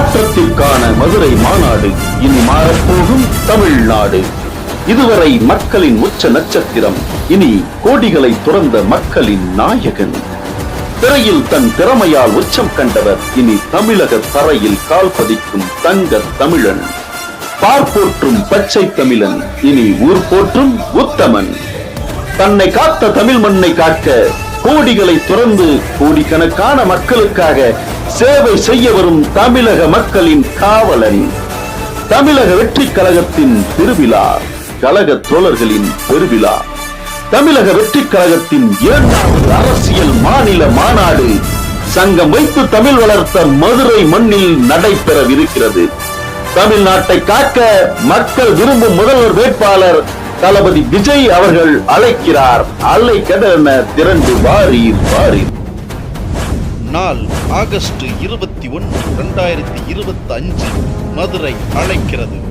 மாற்றத்திற்கான மதுரை மாநாடு இனி மாறப்போகும் தமிழ்நாடு. இதுவரை மக்களின் உச்ச நட்சத்திரம் இனி கோடிகளை துறந்த மக்களின் நாயகன். திரையில் தன் திறமையால் உச்சம் கண்டவர் இனி தமிழக தரையில் கால் பதிக்கும் தங்க தமிழன். பார் போற்றும் பச்சை தமிழன் இனி ஊர் போற்றும் உத்தமன். தன்னை காத்த தமிழ் மண்ணை காக்க கோடிகளை துறந்து கோடிக்கணக்கான மக்களுக்காக சேவை செய்ய வரும் தமிழக மக்களின் காவலன். தமிழக வெற்றி கழகத்தின் திருவிழா கழக தோழர்களின் பெருவிழா. தமிழக வெற்றி கழகத்தின் இரண்டாவது அரசியல் மாநில மாநாடு சங்கம் வைத்து தமிழ் வளர்த்த மதுரை மண்ணில் நடைபெறவிருக்கிறது. தமிழ்நாட்டை காக்க மக்கள் விரும்பும் முதல்வர் வேட்பாளர் தளபதி விஜய் அவர்கள் அழைக்கிறார். அலை கடன திரண்டு வாரீர் வாரீர். நாள் ஆகஸ்ட் இருபத்தி ஒன்று இரண்டாயிரத்தி இருபத்தி அஞ்சு மதுரை அழைக்கிறது.